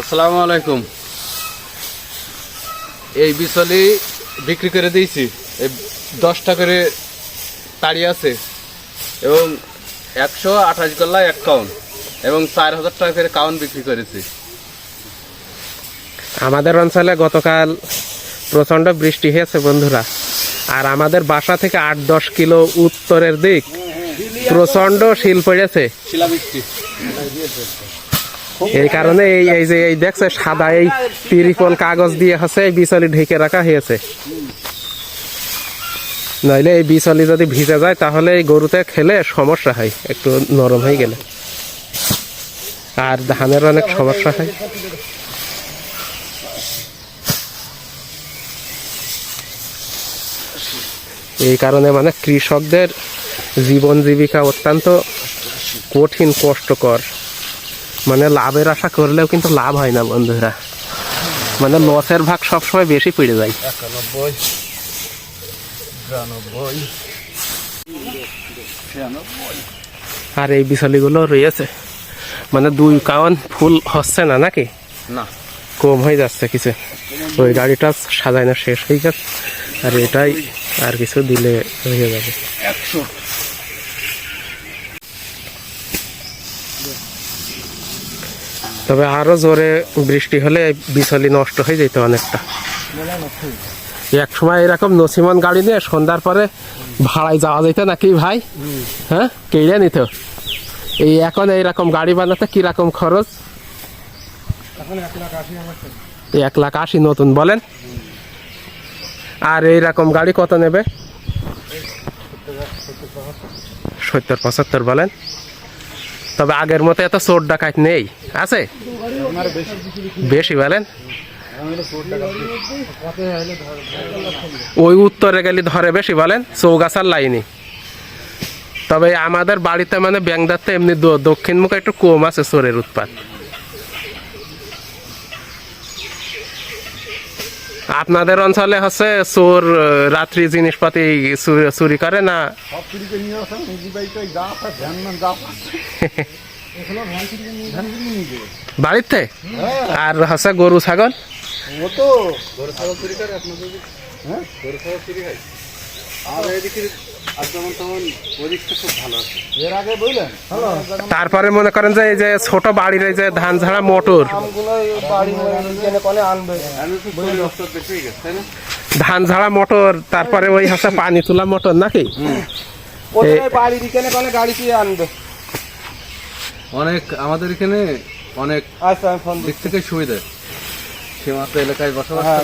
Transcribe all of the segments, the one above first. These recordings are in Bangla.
আসসালামু আলাইকুম। এই বিচলি বিক্রি করে দিয়েছি। এই দশটা করে তাড়ি আছে এবং একশো আঠাশ গল্লা এক কাউন এবং চার হাজার টাকা করে কাউন বিক্রি করেছি। আমাদের অঞ্চলে গতকাল প্রচণ্ড বৃষ্টি হয়েছে বন্ধুরা। আর আমাদের বাসা থেকে আট দশ কিলো উত্তরের দিক প্রচণ্ড শিল পড়েছে। শিলাবৃষ্টি। এই কারণে এই এই যে এই দেখছে, সাদা এই তিরিপল কাগজ দিয়ে হচ্ছে এই বিচলি ঢেকে রাখা হয়েছে। নইলে এই বিচলি যদি ভিজে যায়, তাহলে এই গরুতে খেলে সমস্যা হয়, একটু নরম হয়ে গেলে। আর ধানের অনেক সমস্যা হয়। এই কারণে মানে কৃষকদের জীবন জীবিকা অত্যন্ত কঠিন, কষ্টকর। মানে লাভের আশা করলেও কিন্তু লাভ হয় না বন্ধুরা। মানে লসের ভাগ সবসময় বেশি পড়ে যায়। একানব্বই বিরানব্বই। আর এই বিচলিগুলো রয়েছে। মানে দুই কাউন ফুল হচ্ছে না নাকি? না। কম হয়ে যাচ্ছে কিছু। ওই গাড়িটা সাজানো শেষ হয়ে গেছে। আর এটাই আর কিছু দিলে হয়ে যাবে। একশো। তবে আরও জোরে বৃষ্টি হলে বিচলি নষ্ট হয়ে যেত অনেকটা। এক সময় এরকম নসিমন গাড়ি নিয়ে সন্ধ্যার পরে ভাড়ায় যাওয়া যেত নাকি ভাই? হ্যাঁ? কেড়ে নিত এই এখন এইরকম গাড়ি বানাতে কীরকম খরচ? এক লাখ আশি নতুন বলেন। আর এইরকম গাড়ি কত নেবে? সত্তর পঁচাত্তর বলেন। তবে আগের মতো এত চোর ডাকাত নেই। আছে? বেশি বলেন। ওই উত্তরে গেলে ধরে বেশি বলেন, চৌগাছার লাইনি। তবে আমাদের বাড়িতে মানে ব্যাংদার তো এমনি দক্ষিণ মুখে একটু কম আছে চোরের উৎপাত। আপনাদের অঞ্চলে হচ্ছে চোর রাত্রি জিনিসপাতি চুরি- করে না? বাড়িতে যা আছে ধ্যান ম্যান যা পাচ্ছে এগুলো ধ্যান চুরি ধ্যান চুরি নিয়ে যাবে বাড়িতে? আর হচ্ছে গরু ছাগল? ও তো। গরু ছাগল চুরি করে আপনাদের তারপরে মনে করেন যে এই যে ছোট বাড়ির এই যে ধান ঝাড়া মোটর। হয়ে ধান ঝাড়া মোটর তারপরে ওই হচ্ছে পানি তোলা মোটর নাকি? ওদের বাড়ি কেনে কোনে গাড়ি দিয়ে আনবে। অনেক আমাদের এখানে অনেক আচ্ছা দিক থেকে সুবিধা। সীমান্ত এলাকায় বসবাস হ্যাঁ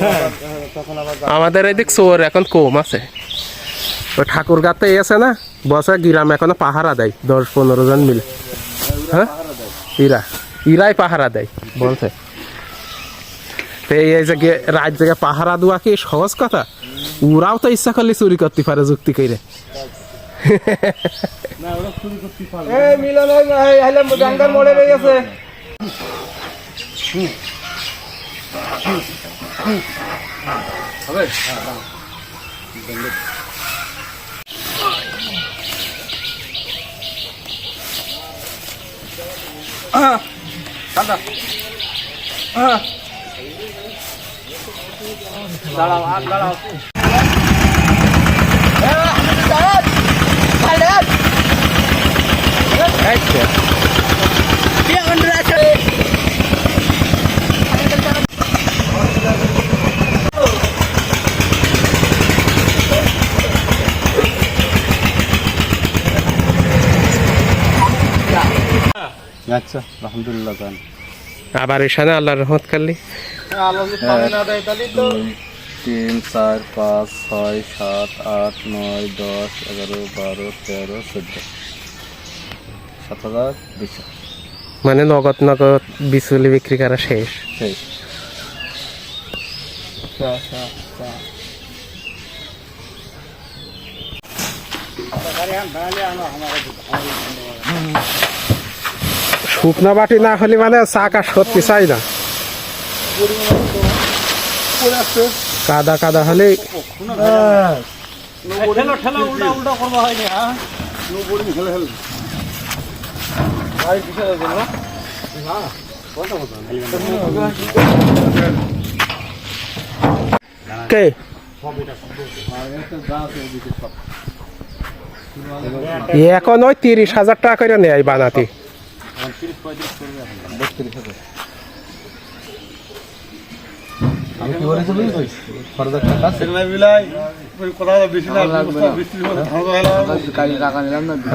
হ্যাঁ, তখন আবার যা- আমাদের এদিক চোর এখন কম আছে। ঠাকুর গাতে আছে না? বসে গিরাম এখনও পাহারা দেয়, দশ পনেরো জন মিলে। হ্যাঁ? ইরা, ইরাই পাহারা দেয়, বলছে। এই যে রাত জায়গায় পাহারা দেওয়া কি সহজ কথা? ওরাও তো ইচ্ছা করলে চুরি করতে পারে যুক্তি করে এই মিলন ওই এই হেলে ডাঙ্গার মোড়ে রয়ে গেছে হবে দাঁড়াও আর দাঁড়াও এই তো। আচ্ছা আলহামদুলিল্লাহ জান। আবার এখানে আল্লাহ রহমত করলি দুই তিন চার পাঁচ ছয় সাত আট নয় দশ এগারো বারো তেরো চোদ্দ। সাত হাজার দুশো মানে নগদ নগদ বিচুলি বিক্রি করা শেষ। শেষ। শুকনা বাটি না হলে মানে চা চাকা সত্যি চাই না। কাদা কাদা হলে কে? এখন ওই তিরিশ হাজার টাকা করে নেয় বানাতে।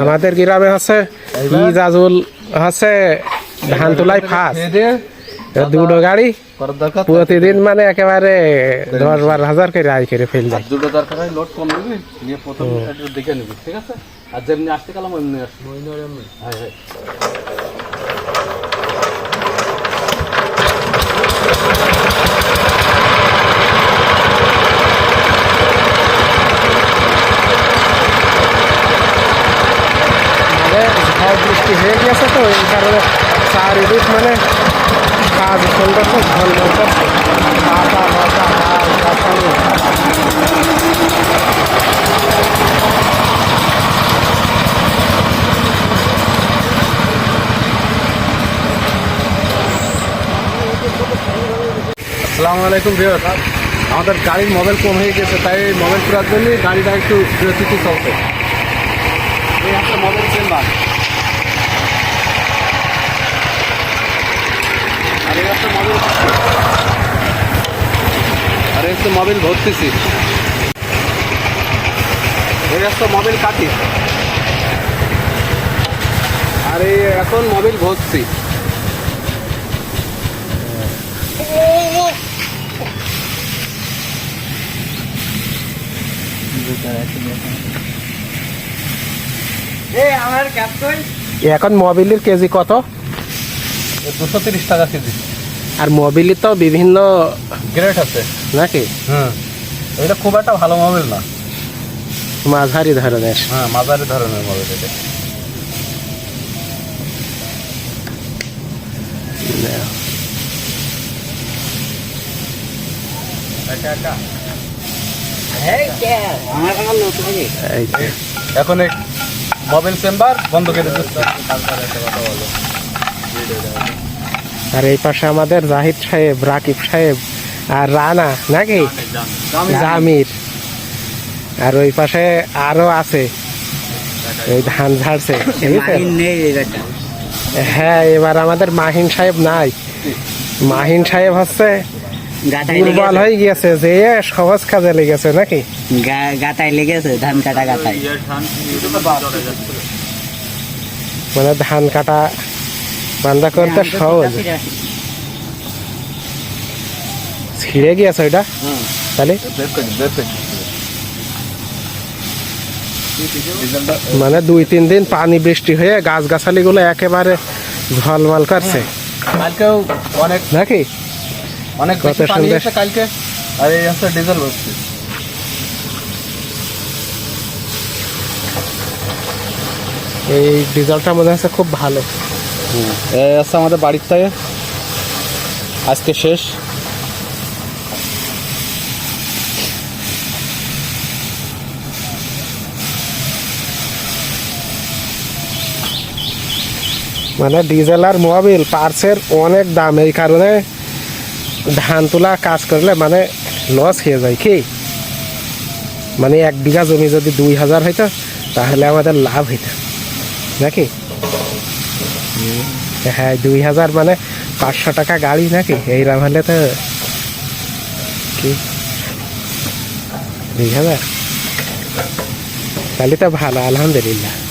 আমাদের গ্রামে হচ্ছে ইজাজুল হচ্ছে ধান তোলাই দিয়ে দুটো গাড়ি প্রতিদিন মানে একেবারে দশ বারো হাজার করে আয় করে ফেল দুটো দরকার লোড কম নিবি প্রথম দেখে নিবি ঠিক আছে আর যেমনি আসতে গেলাম এমনি আসবি হ্যাঁ হ্যাঁ মানে ঝড় বৃষ্টি হয়ে গেছে তো, এই কারণে চারিদিক মানে কাজ সুন্দর তো ঝলমল করছে আসসালামু আলাইকুম ভিউয়ার আমাদের গাড়ির মোবাইল কম হয়ে গেছে, তাই মোবাইল করার জন্য গাড়িটা একটু বিরতিতে চলছে। এই একটা মোবাইল চেম্বার আর এই একটা মোবাইল একটা মোবাইল ভরতেছি। এই একটা মোবাইল কাটি আর এই এখন মোবাইল ভরছি। এখন মোবিলের কেজি কত? দুশো তিরিশ টাকা কেজি। আর মোবিলের তো বিভিন্ন গ্রেড আছে। নাকি? হুম। এটা খুব একটা ভালো মোবাইল না। মাঝারি ধরনের। হ্যাঁ মাঝারি ধরনের মোবাইল এটা। এখন মোবাইল চেম্বার বন্ধ করে আর এই পাশে আমাদের জাহিদ সাহেব রাকিব সাহেব আর রানা নাকি? জামির। আর ওই পাশে আরও আছে। ওই ধান ঝাড়ছে হ্যাঁ এবার আমাদের মাহিন সাহেব নাই। মাহিন সাহেব হচ্ছে দুর্বল হয়ে গিয়েছে যে সহজ কাজে লেগেছে নাকি? গাতায় লেগেছে ধান কাটা গাতায়। মানে ধান কাটা বান্দা করতে সহজ। ছিঁড়ে গিয়েছে ওইটা তাহলে বের করে বের করে ডিজেলটা মানে দুই তিন দিন পানি বৃষ্টি হয়ে গাছ গাছালি গুলো একেবারে ঝলমল করছে কালকেও অনেক নাকি অনেক কত বেশি পানি সুন্দর। এসে কালকে আর এই হচ্ছে ডিজেল বসছে এই ডিজেলটা মনে হচ্ছে খুব ভালো এই হচ্ছে আমাদের বাড়ির থেকে আজকে শেষ মানে ডিজেল আর মোবিল পার্সের অনেক দাম। এই কারণে ধান তোলা কাজ করলে মানে লস হয়ে যায় কি? মানে এক বিঘা জমি যদি দুই হাজার হইতো, তাহলে আমাদের লাভ হইতো। নাকি? হ্যাঁ দুই হাজার মানে পাঁচশো টাকা গাড়ি নাকি? এইরকম হলে তো কি? দুই হাজার? তাহলে তো ভালো, আলহামদুলিল্লাহ।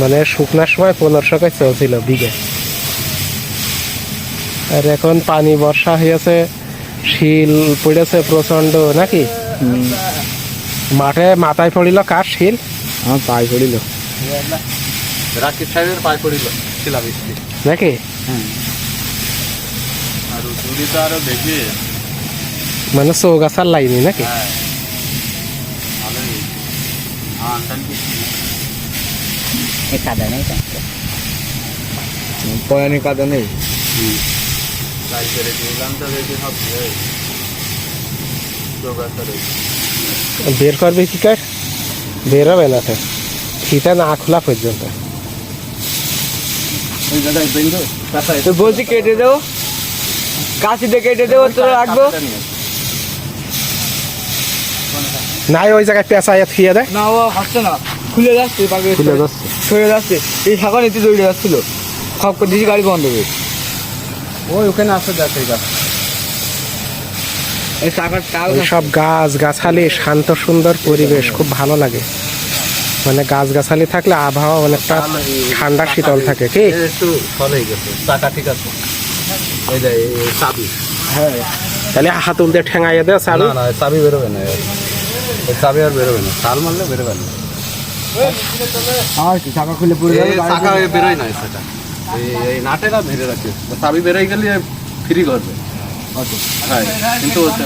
মানে শুকনার সময় পনেরোশো করে চলছিল বিঘে আর এখন পানি বর্ষা হয়েছে শিল পড়েছে প্রচণ্ড নাকি? মাঠে মাথায় পড়িল কার শিল? আমার পায়ে পড়িল। রাকিব সাহেবের পায়ে পড়িল শিলাবৃষ্টি। নাকি? আর চুরি তো আরও বেশি। মানে চৌগাছার লাইনি নাকি? এ কাদা নেই পয়ানি কাদা নেই? বের করবে কি কার? বের হবে না তো। ফিটা না খোলা পর্যন্ত। তো বলছি কেটে দেবো? কাশিতে কেটে দেবো তো রাখব? নাই ওই জায়গায় পেঁচাইয়া থিয়ে দেয় না ও হচ্ছে না। খুলে যাচ্ছে খুলে যাচ্ছে। সরে যাচ্ছে। এই শাখা নিতে দৌড়ে যাচ্ছিল। সব করে দিয়েছি গাড়ি বন্ধ করে। ওই ওখানে আসে দেখ এই গাছ। এই শাখার টাল সব গাছ গাছালি শান্ত সুন্দর পরিবেশ খুব ভালো লাগে। মানে গাছ গাছালি থাকলে আবহাওয়া অনেকটা ঠান্ডা শীতল থাকে কি একটু হয়ে চাকা ঠিক আছে। চাবি। হ্যাঁ। তাহলে হাতুল দিয়ে ঠেঙাইয়া দেয় চালু না না চাবি বেরোবে না। চাবি আর বেরোবে না। শাল মারলে বেরোবে না। আর কি চাকা খুলে পড়ে যাবে? চাকা বেরোয় না সেটা এই নাটে না ধরে রাখে। চাবি বেরোয় গেলে ফ্রি করবে। হ্যাঁ কিন্তু হচ্ছে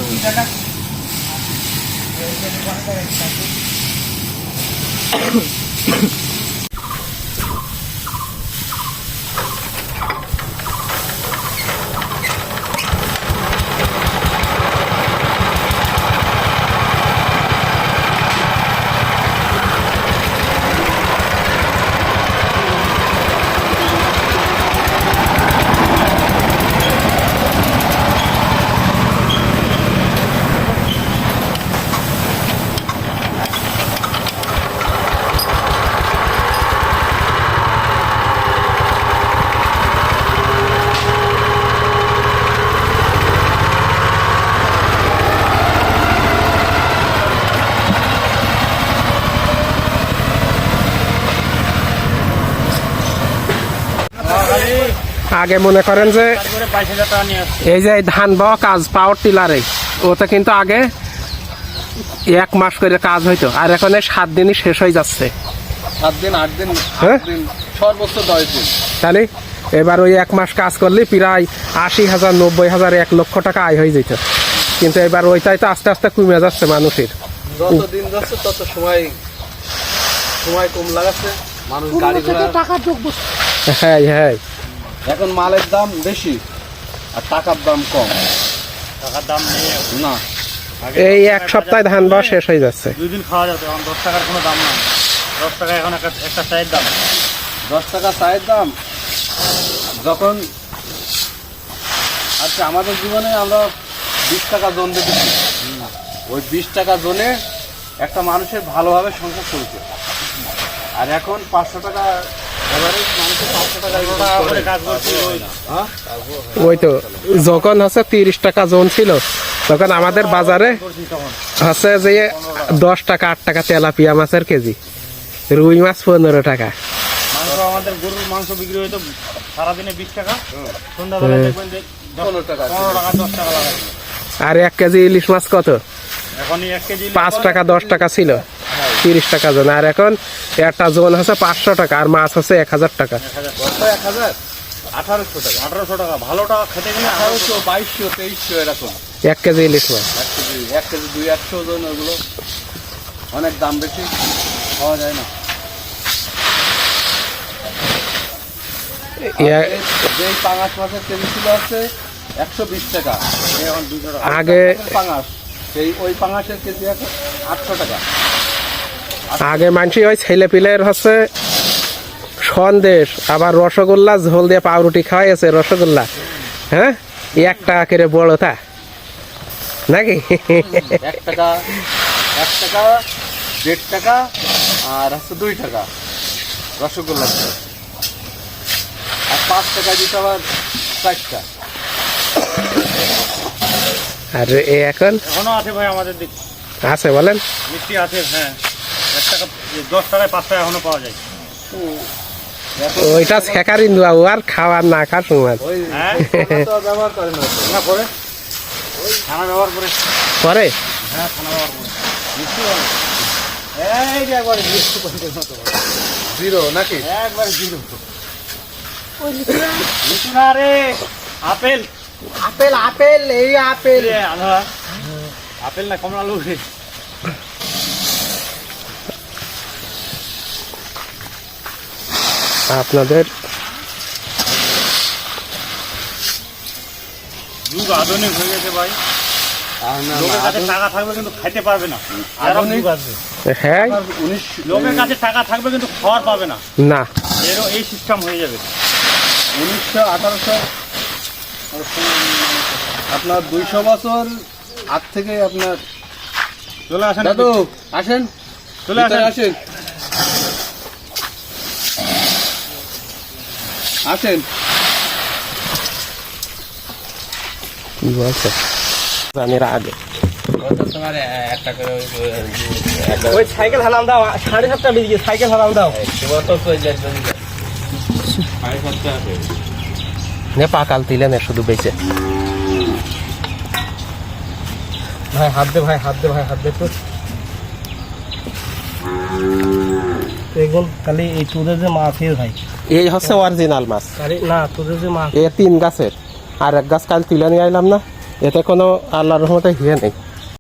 আগে মনে করেন যে এই যে এই ধান বাওয়া কাজ পাওয়ার টিলারে ওতে কিন্তু আগে এক মাস করে কাজ হইতো আর এখন এই সাত দিনই শেষ হয়ে যাচ্ছে। সাত দিন আট দিন হ্যাঁ? সর্বোচ্চ দশ দিন। তাহলে এবার ওই এক মাস কাজ করলে প্রায় আশি হাজার নব্বই হাজার এক লক্ষ টাকা আয় হয়ে যেত। কিন্তু এবার ওইটাই তো আস্তে আস্তে কমে যাচ্ছে মানুষের। যত দিন যাচ্ছে তত সময় সময় কম লাগাচ্ছে মানুষ গাড়ি ঘোড়া হ্যাঁ হ্যাঁ। এখন মালের দাম বেশি আর টাকার দাম কম। টাকার দাম নেই না। এই এক সপ্তাহে ধান বা শেষ হয়ে যাচ্ছে। দুই দিন খাওয়া যেত এখন দশ টাকার কোনো দাম নাই। দশ টাকা এখন একটা একটা চায়ের দাম। দশ টাকা চায়ের দাম? যখন আচ্ছা আমাদের জীবনে আমরা বিশ টাকা জন দিতেছি ওই বিশ টাকা জোনে একটা মানুষের ভালোভাবে সংসার চলছে। আর এখন পাঁচশো টাকা ওই হ্যাঁ তো যখন হচ্ছে তিরিশ টাকা জোন ছিল তখন আমাদের বাজারে হচ্ছে যে দশ টাকা আট টাকা তেলাপিয়া মাছের কেজি রুই মাছ পনেরো টাকা। আমাদের গরুর মাংস বিক্রি হইতো সারাদিনে বিশ টাকা। সন্ধ্যাবেলা দেখবেন যে পনেরো টাকা দশ টাকা আর এক কেজি ইলিশ মাছ কত? পাঁচ টাকা দশ টাকা ছিল। তিরিশ টাকা জন আর এখন একটা জোন হচ্ছে পাঁচশো টাকা, আর মাছ হচ্ছে এক হাজার টাকা। এক হাজার আঠারোশো টাকা আঠারোশো টাকা খেতে গেলে আঠারোশো বাইশশো তেইশশো এরকম এক কেজি ইলিশ এক কেজি এক কেজি দুই একশো ওজন ওগুলো অনেক দাম বেশি পাওয়া যায় না যেই পাঙাশ মাছের কেজি ছিল আছে একশো বিশ টাকা আগে পাঙাশ সেই ওই পাঙাশের কেজি এখন আটশো টাকা আগে মানসি ওই ছেলে পিলের হচ্ছে সন্দেশ আবার রসগোল্লা ঝোল দিয়ে পাউরুটি খাওয়াইছে রসগোল্লা। হ্যাঁ? এক টাকা করে বড় তা। নাকি? এক টাকা এক টাকা দেড় টাকা আর হচ্ছে দুই টাকা রসগোল্লা আর পাঁচ টাকা দিতে আবার চারটা আর এ এখন? এখনও আছে ভাই আমাদের দিক। আছে বলেন? মিষ্টি আছে হ্যাঁ। দশ টাকায় পাঁচ টাকা এখনও পাওয়া যায়। ওইটা শেখারি ও আর খাওয়ার না খাওয়ার সময় ওই হ্যাঁ? আর ব্যবহার করে না। করে? ব্যবহার করে। পরে হ্যাঁ ব্যবহার করে। মিষ্টি এই যে একবারে মিষ্টি জিরো নাকি? একবারে জিরো। লিচু না? রে আপেল। আপেল আপেল এই আপেল। আধা। আপেল না কমলা লো আপনাদের যুগ আধুনিক হয়ে গেছে ভাই। লোকের কাছে টাকা থাকবে কিন্তু খাইতে পারবে না। এরকম আধুনিক- যুগ আছে। হ্যাঁ? আপনার লোকের কাছে টাকা থাকবে কিন্তু খাওয়ার পাবে না। না। এরও এই সিস্টেম হয়ে যাবে। উনিশশো আঠারোশো আপনার দুইশো বছর আগ থেকে আপনার চলে আসেন আসেন। চলে আসেন। আসেন। আসেন। কি বলছে? জানির আগে। ওই সাইকেল হারাম দাও সাড়ে সাতটা বেজে সাইকেল হারাম দাও। নে পাকাল না শুধু বেঁচে। ভাই হাত দে ভাই হাত দে ভাই হাত দে তো এগুন তাহলে এই তোদের যে মাছের ভাই। এই হচ্ছে অরিজিনাল মাছ। আরে না তোদের যে মাছ। এ তিন গাছের। আর এক গাছ কাল তুলে নিয়ে আইলাম না এতে কোনো আল্লাহর রহমতে হিয়ে নেই।